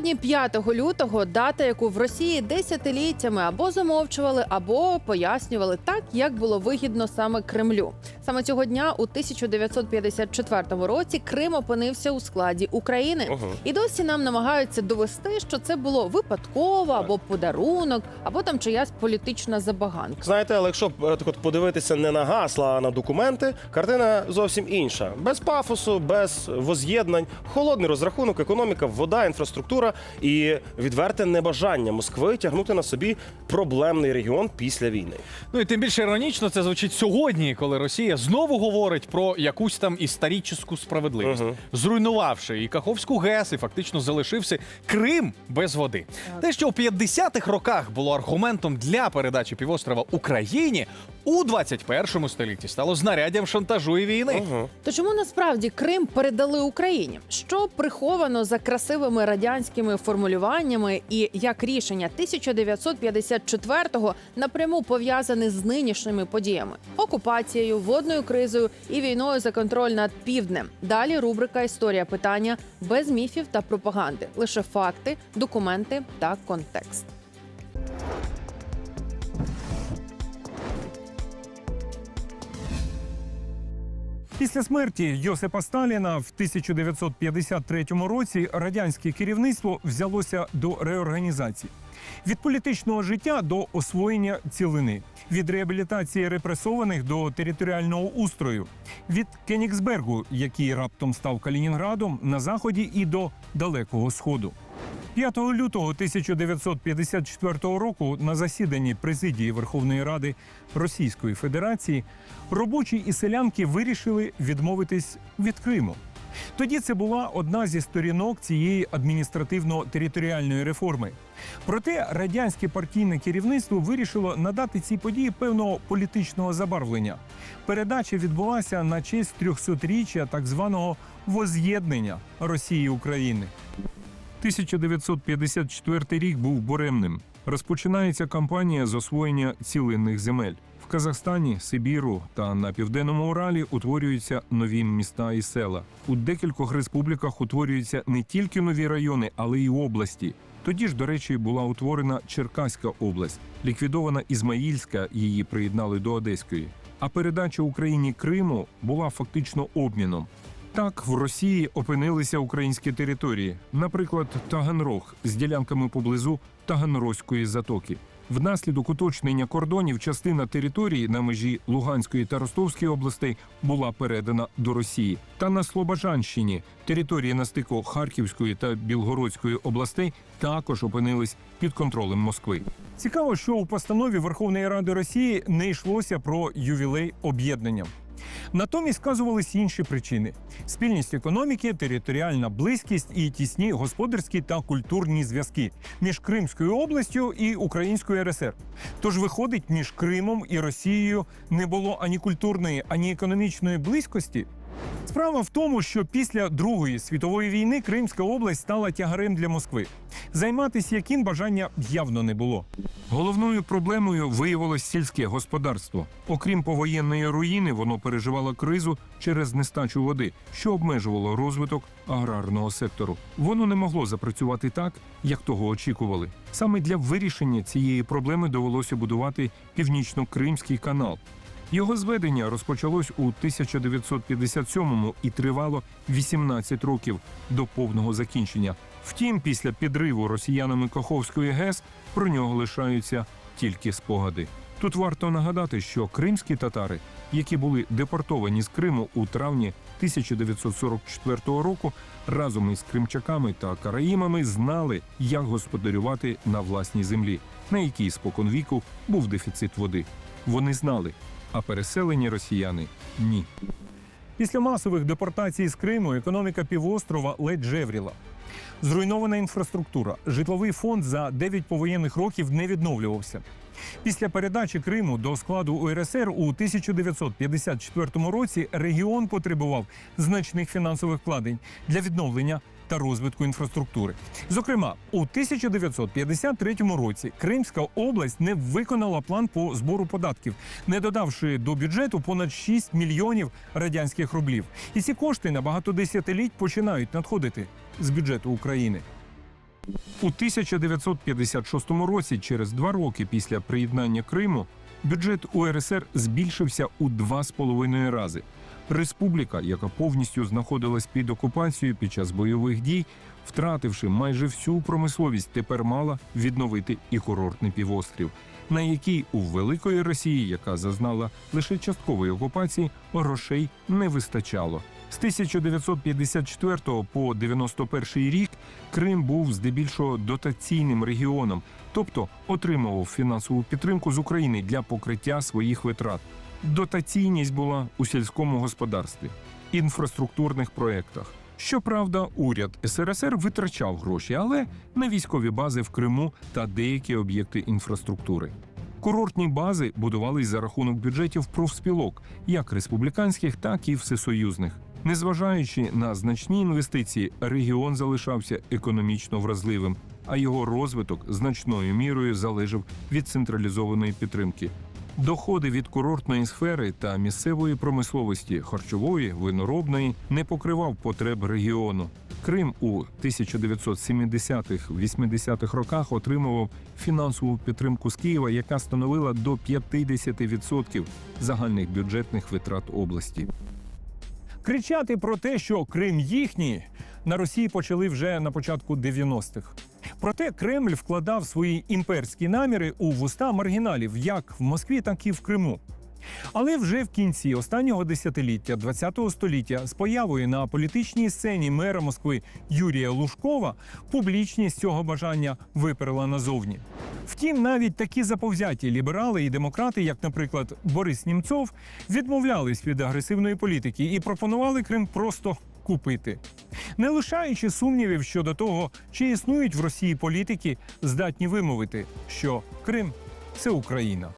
Сьогодні, 5 лютого, дата, яку в Росії десятиліттями або замовчували, або пояснювали так, як було вигідно саме Кремлю. Саме цього дня, у 1954 році, Крим опинився у складі України. Ого. І досі нам намагаються довести, що це було випадково або подарунок, або там чиясь політична забаганка. Знаєте, але якщо е, так от подивитися не на гасла, а на документи, картина зовсім інша. Без пафосу, без воз'єднань, холодний розрахунок, економіка, вода, інфраструктура і відверте небажання Москви тягнути на собі проблемний регіон після війни. Ну і тим більше іронічно це звучить сьогодні, коли Росія знову говорить про якусь там історичну справедливість, Мгм. зруйнувавши і Каховську ГЕС, і фактично залишився Крим без води. Те, що у 50-х роках було аргументом для передачі півострова Україні, у 21 столітті стало знаряддям шантажу і війни. Ага. То чому насправді Крим передали Україні? Що приховано за красивими радянськими формулюваннями, і як рішення 1954-го напряму пов'язане з нинішніми подіями: окупацією, водною кризою і війною за контроль над півднем. Далі рубрика Історія питання без міфів та пропаганди, лише факти, документи та контекст. Після смерті Йосипа Сталіна в 1953 році радянське керівництво взялося до реорганізації від політичного життя до освоєння цілини, від реабілітації репресованих до територіального устрою, від Кенігсбергу, який раптом став Калінінградом на заході, і до далекого сходу. 5 лютого 1954 року на засіданні президії Верховної Ради Російської Федерації робочі і селянки вирішили відмовитись від Криму. Тоді це була одна зі сторінок цієї адміністративно-територіальної реформи. Проте радянське партійне керівництво вирішило надати цій події певного політичного забарвлення. Передача відбулася на честь 300-річчя так званого воз'єднання Росії України. 1954 рік був буремним. Розпочинається кампанія з освоєння цілинних земель. В Казахстані, Сибіру та на південному Уралі утворюються нові міста і села. У декількох республіках утворюються не тільки нові райони, але й області. Тоді ж, до речі, була утворена Черкаська область, ліквідована Ізмаїльська, її приєднали до Одеської. А передача Україні Криму була фактично обміном. Так, в Росії опинилися українські території, наприклад, Таганрог з ділянками поблизу Таганрозької затоки. Внаслідок уточнення кордонів частина території на межі Луганської та Ростовської областей була передана до Росії. Та на Слобожанщині території на стику Харківської та Білгородської областей також опинились під контролем Москви. Цікаво, що у постанові Верховної Ради Росії не йшлося про ювілей об'єднання. Натомість вказувались інші причини: спільність економіки, територіальна близькість і тісні господарські та культурні зв'язки між Кримською областю і Українською РСР. Тож виходить, між Кримом і Росією не було ані культурної, ані економічної близькості. Справа в тому, що після Другої світової війни Кримська область стала тягарем для Москви, займатися яким бажання явно не було. Головною проблемою виявилось сільське господарство. Окрім повоєнної руїни, воно переживало кризу через нестачу води, що обмежувало розвиток аграрного сектору. Воно не могло запрацювати так, як того очікували. Саме для вирішення цієї проблеми довелося будувати північно-кримський канал. Його зведення розпочалось у 1957-му і тривало 18 років до повного закінчення. Втім, після підриву росіянами Каховської ГЕС про нього лишаються тільки спогади. Тут варто нагадати, що кримські татари, які були депортовані з Криму у травні 1944 року, разом із кримчаками та караїмами знали, як господарювати на власній землі, на якій споконвіку був дефіцит води. Вони знали, а переселені росіяни ні. Після масових депортацій з Криму економіка півострова ледь жевріла. Зруйнована інфраструктура, житловий фонд за 9 повоєнних років не відновлювався. Після передачі Криму до складу УРСР у 1954 році регіон потребував значних фінансових вкладень для відновлення та розвитку інфраструктури. Зокрема, у 1953 році Кримська область не виконала план по збору податків, не додавши до бюджету понад 6 мільйонів радянських рублів. І ці кошти на багато десятиліть починають надходити з бюджету України. У 1956 році, через два роки після приєднання Криму, бюджет УРСР збільшився у два з половиною рази. Республіка, яка повністю знаходилась під окупацією під час бойових дій, втративши майже всю промисловість, тепер мала відновити і курортний півострів, на який у великої Росії, яка зазнала лише часткової окупації, грошей не вистачало. З 1954 по 91 рік Крим був здебільшого дотаційним регіоном, тобто отримував фінансову підтримку з України для покриття своїх витрат. Дотаційність була у сільському господарстві, інфраструктурних проєктах. Щоправда, уряд СРСР витрачав гроші, але на військові бази в Криму та деякі об'єкти інфраструктури. Курортні бази будувались за рахунок бюджетів профспілок, як республіканських, так і всесоюзних. Незважаючи на значні інвестиції, регіон залишався економічно вразливим, а його розвиток значною мірою залежав від централізованої підтримки. Доходи від курортної сфери та місцевої промисловості харчової, виноробної не покривав потреб регіону. Крим у 1970-80-х роках отримував фінансову підтримку з Києва, яка становила до 50% загальних бюджетних витрат області. Кричати про те, що Крим їхній, на Росії почали вже на початку 90-х. Проте Кремль вкладав свої імперські наміри у вуста маргіналів як в Москві, так і в Криму. Але вже в кінці останнього десятиліття ХХ століття з появою на політичній сцені мера Москви Юрія Лужкова публічність цього бажання виперла назовні. Втім, навіть такі заповзяті ліберали і демократи, як, наприклад, Борис Німцов, відмовлялись від агресивної політики і пропонували Крим просто купити, не лишаючи сумнівів щодо того, чи існують в Росії політики, здатні вимовити, що Крим це Україна.